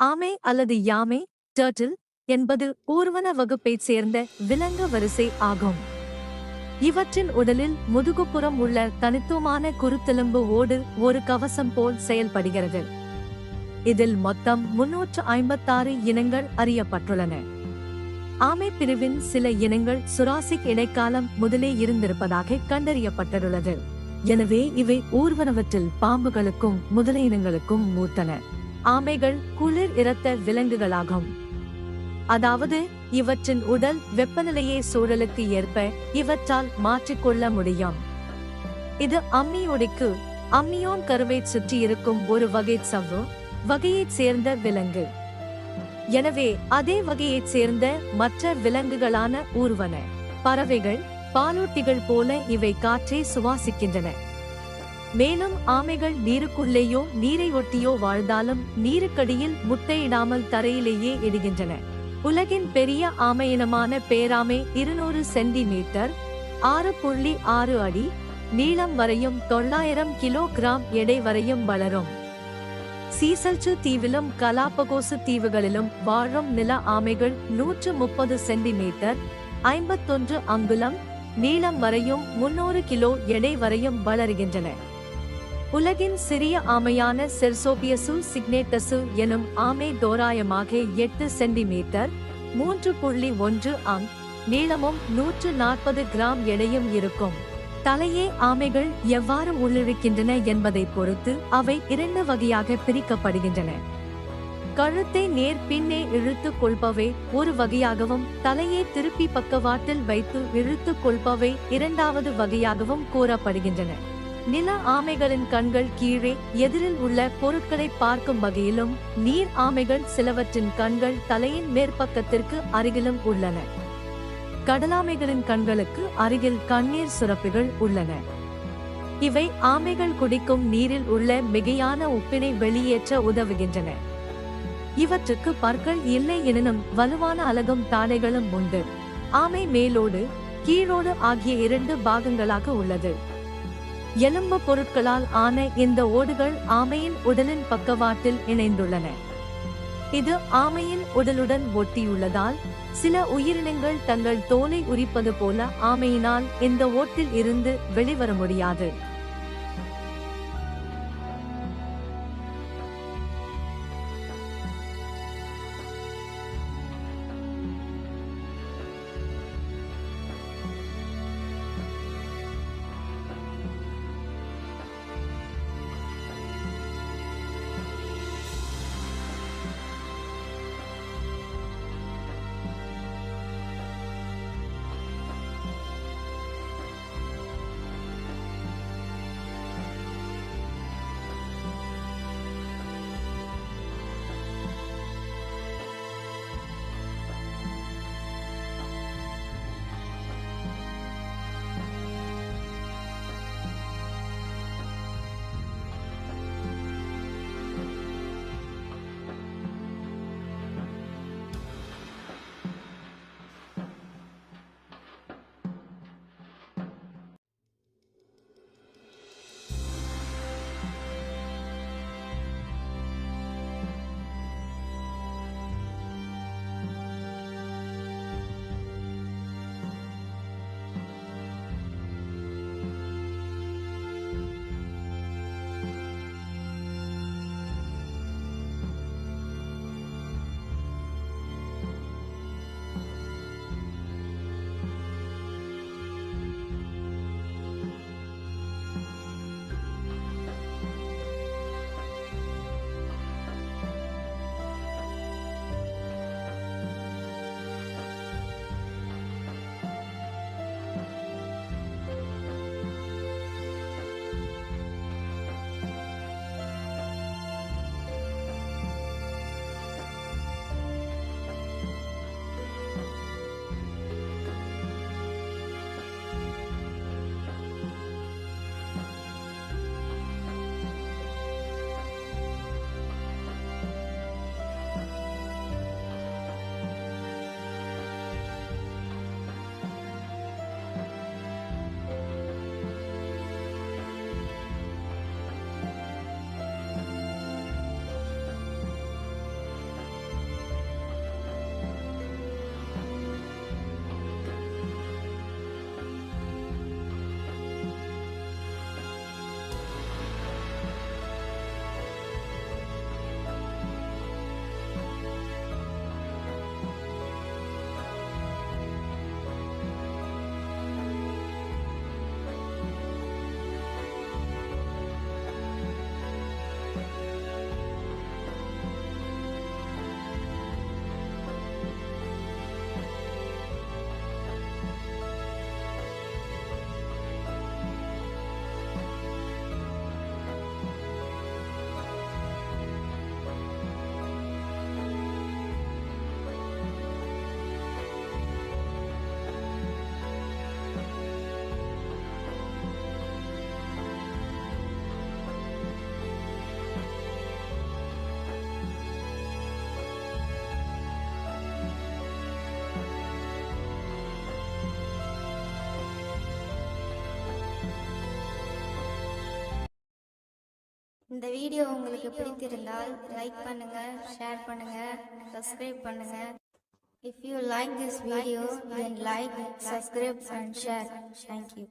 ஆமை அல்லது யாமை டர்டில் என்பது ஊர்வன வகுப்பைச் சேர்ந்த விலங்கு வரிசை ஆகும். இவற்றின் உடலில் முதுகுப்புறம் உள்ள தனித்துவமான குருத்தெலும்பு ஓடு ஒரு கவசம் போல் செயல்படுகிறது. இதில் மொத்தம் முன்னூற்று ஐம்பத்தாறு இனங்கள் அறியப்பட்டுள்ளன. ஆமை பிரிவின் சில இனங்கள் சுராசிக் இடைக்காலம் முதலே இருந்திருப்பதாக கண்டறியப்பட்டுள்ளது. எனவே இவை ஊர்வனவற்றில் பாம்புகளுக்கும் முதல இனங்களுக்கும் மூத்தன. ஆமைகள் குளிர் இரத்த விலங்குகளாகும். அதாவது இவற்றின் உடல் வெப்பநிலையை சூழலுக்கு ஏற்ப இவற்றால் மாற்றிக்கொள்ள முடியும். இது அம்மியோடிக்கு அம்மியோன் கருவை சுற்றி இருக்கும் ஒரு வகை சவ்வு வகையைச் சேர்ந்த விலங்கு. எனவே அதே வகையைச் சேர்ந்த மற்ற விலங்குகளான ஊர்வன பறவைகள் பாலூட்டிகள் போல இவை காற்றை சுவாசிக்கின்றன. மேலும் ஆமைகள் நீருக்குள்ளேயோ நீரை ஒட்டியோ வாழ்ந்தாலும் நீருக்கடியில் முட்டையிடாமல் தரையிலேயே இடுகின்றன. உலகின் பெரிய ஆமையினமான பேராமை இருநூறு சென்டிமீட்டர் ஆறு புள்ளி ஆறு அடி நீளம் வரையும் தொள்ளாயிரம் கிலோகிராம் எடை வரையும் வளரும். சீசல்சு தீவிலும் கலாபகோசு தீவுகளிலும் வாழும் நில ஆமைகள் நூற்று முப்பது சென்டிமீட்டர் ஐம்பத்தொன்று அங்குலம் நீளம் வரையும் முன்னூறு கிலோ எடை வரையும் வளருகின்றன. உலகின் சிறிய ஆமையான செர்சோபியசு சிக்னேட்டசு எனும் ஆமை தோராயமாக எட்டு சென்டிமீட்டர் மூன்று புள்ளி ஒன்று அங் நீளமும் நூற்று நாற்பது கிராம் எடையும் இருக்கும். தலையே ஆமைகள் எவ்வாறு உள்ளிருக்கின்றன என்பதை பொறுத்து அவை இரண்டு வகையாக பிரிக்கப்படுகின்றன. கழுத்தை நேர் பின்னே இழுத்துக் கொள்பவை ஒரு வகையாகவும் தலையை திருப்பி பக்கவாட்டில் வைத்து இழுத்துக் கொள்பவை இரண்டாவது வகையாகவும் கூறப்படுகின்றன. நில ஆமைகளின் கண்கள் கீழே எதிரில் உள்ள பொருட்களை பார்க்கும் வகையிலும் நீர் ஆமைகள் சிலவற்றின் கண்கள் தலையின் மேற்பக்கத்திற்கு அருகிலும் உள்ளன. கடலாமைகளின் கண்களுக்கு அருகில் கண்ணீர் சுரப்பிகள் உள்ளன. இவை ஆமைகள் குடிக்கும் நீரில் உள்ள மிகையான உப்பினை வெளியேற்ற உதவுகின்றன. இவற்றுக்கு பற்கள் இல்லை எனினும் வலுவான அலகும் தாடைகளும் உண்டு. ஆமை மேலோடு கீழோடு ஆகிய இரண்டு பாகங்களாக உள்ளது. எலும்பு பொருட்களால் ஆன இந்த ஓடுகள் ஆமையின் உடலின் பக்கவாட்டில் இணைந்துள்ளன. இது ஆமையின் உடலுடன் ஒட்டியுள்ளதால் சில உயிரினங்கள் தங்கள் தோலை உரிப்பது போல ஆமையினால் இந்த ஓட்டில் இருந்து வெளிவர முடியாது. இந்த வீடியோ உங்களுக்கு பிடித்திருந்தால் லைக் பண்ணுங்க ஷேர் பண்ணுங்க சப்ஸ்கிரைப் பண்ணுங்க. If you like this video then like subscribe and share thank you